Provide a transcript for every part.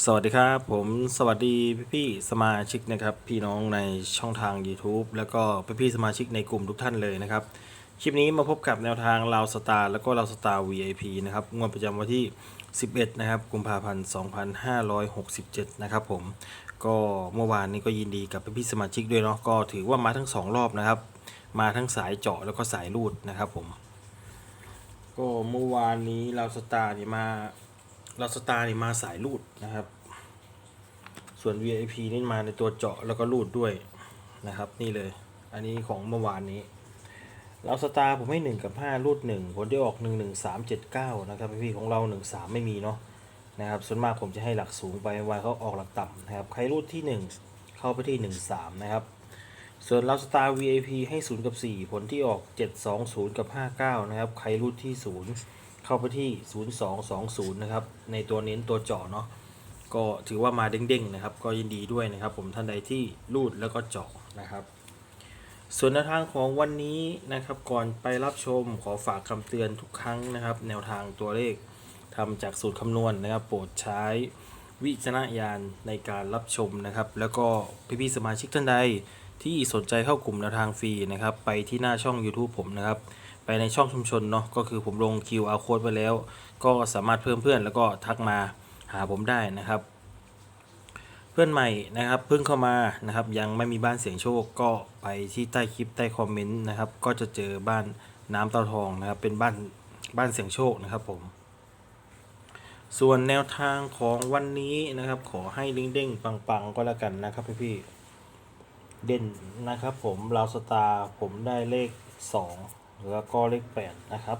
สวัสดีครับผมสวัสดีพี่พี่ๆสมาชิกนะครับ พี่น้องในช่องทาง YouTube แล้วก็พี่พี่ๆสมาชิกในกลุ่มทุกท่านเลยนะครับ คลิปนี้มาพบกับแนวทางลาวสตาร์แล้วก็ลาวสตาร์ VIP นะครับงวดประจำวันที่ 11 นะครับกุมภาพันธ์2567 นะครับผมก็เมื่อวานนี้ก็ยินดีกับพี่พี่ๆสมาชิกด้วยเนาะก็ถือว่ามาทั้งสองรอบนะครับ มาทั้งสายเจาะแล้วก็สายรูดนะครับผม ก็เมื่อวานนี้ลาวสตาร์เนี่ยมา ลาสตาร์นี่มาสายรูดนะครับ ส่วน VIP นี่มาในตัวเจาะแล้วก็รูดด้วยนะครับ นี่เลย อันนี้ของเมื่อวานนี้ลาสตาร์ผมให้ 1 กับ 5 รูด 1 ผลได้ออก 1 1 3 7 9 นะครับพี่ของเรา 1 3 ไม่มีเนาะนะครับ ส่วนมากผมจะให้หลักสูงไปวันเขาออกหลักต่ำนะครับ ใครรูดที่ 1 เข้าไปที่ 1 3 นะครับ ส่วนลาสตาร์ VIP ให้ 0 กับ 4 ผลที่ออก 7 2 0 กับ 59 นะครับ ใครรูดที่ 0 เข้าไปที่ 0220 นะครับ ในตัวเน้นตัวเจาะเนาะก็ถือว่ามาเด้งๆนะครับ ก็ยินดีด้วยนะครับ ผมท่านใดที่รูดแล้วก็เจาะนะครับ ส่วนแนวทางของวันนี้นะครับ ก่อนไปรับชมขอฝากคำเตือนทุกครั้งนะครับ แนวทางตัวเลขทำจากสูตรคำนวณนะครับ โปรดใช้วิจารณญาณในการรับชมนะครับ แล้วก็พี่ๆสมาชิกท่านใดที่สนใจเข้ากลุ่มแนวทางฟรีนะครับ ไปที่หน้าช่อง YouTube ผมนะครับ ไปในช่องชุมชนเนาะก็คือผมลง QR code ไว้แล้ว ก็สามารถเพิ่มเพื่อนแล้วก็ทักมาหาผมได้นะครับ เพื่อนใหม่นะครับเพิ่งเข้ามานะครับ ยังไม่มีบ้านเสียงโชคก็ไปที่ใต้คลิปใต้คอมเมนต์นะครับ ก็จะเจอบ้านน้ำเตาทองนะครับ เป็นบ้านบ้านเสียงโชคนะครับผมส่วนแนวทางของวันนี้นะครับ ขอให้ลิงเด้งปังๆ ก็แล้วกันนะครับพี่ๆเด่นนะครับผมลาวสตาร์ผมได้เลข 2 แล้วก็เลข 8 นะครับ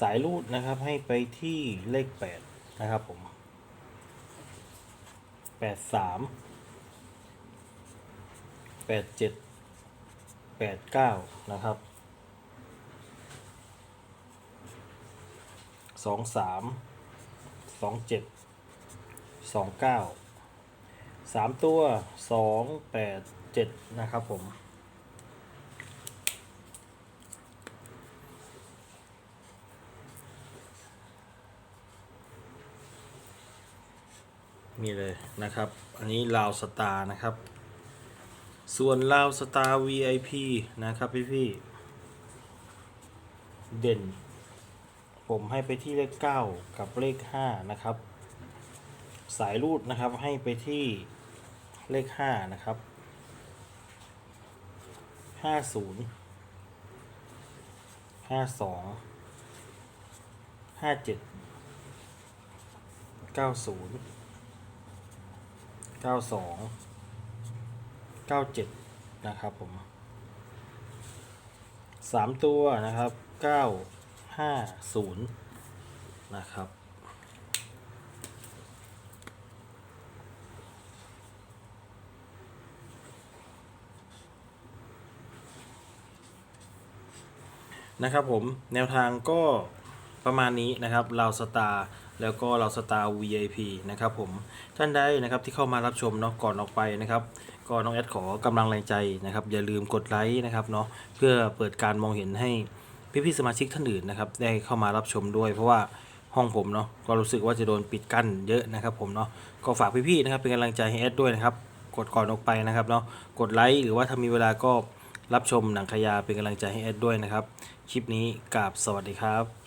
สายรูดนะครับให้ไปที่เลข 8 นะครับผมแปดสามแปดเจ็ดแปดเก้านะครับสองสามสองเจ็ดสองเก้าสามตัวสองแปดเจ็ดนะครับผม นี่เลยนะครับ อันนี้ลาวสตาร์นะครับ ส่วนลาวสตาร์ VIP นะครับพี่พี่เด่น ผมให้ไปที่เลข 9 กับเลข 5 นะครับ สายรูดนะครับให้ไปที่เลข 5 นะครับ 50 52 57 90 92 97นะครับผมสามตัวนะครับ950นะครับนะครับผมแนวทางก็ประมาณนี้นะครับเราสตาร์ แล้วก็เราสตาร์ VIP นะครับผมท่านใดนะครับที่เข้ามารับชมเนาะก่อนออกไปนะครับก็น้องแอดขอกำลังแรงใจนะครับ อย่าลืมกดไลค์นะครับเนาะเพื่อเปิดการมองเห็นให้พี่ๆสมาชิกท่านอื่นนะครับได้เข้ามารับชมด้วย เพราะว่าห้องผมเนาะก็รู้สึกว่าจะโดนปิดกั้นเยอะนะครับ ผมเนาะก็ฝากพี่ๆนะครับเป็นกำลังใจให้แอดด้วยนะครับกดก่อนออกไปนะครับเนาะกดไลค์หรือว่าถ้ามีเวลาก็รับชมหนังขยาเป็นกำลังใจให้แอดด้วยนะครับ คลิปนี้กราบสวัสดีครับ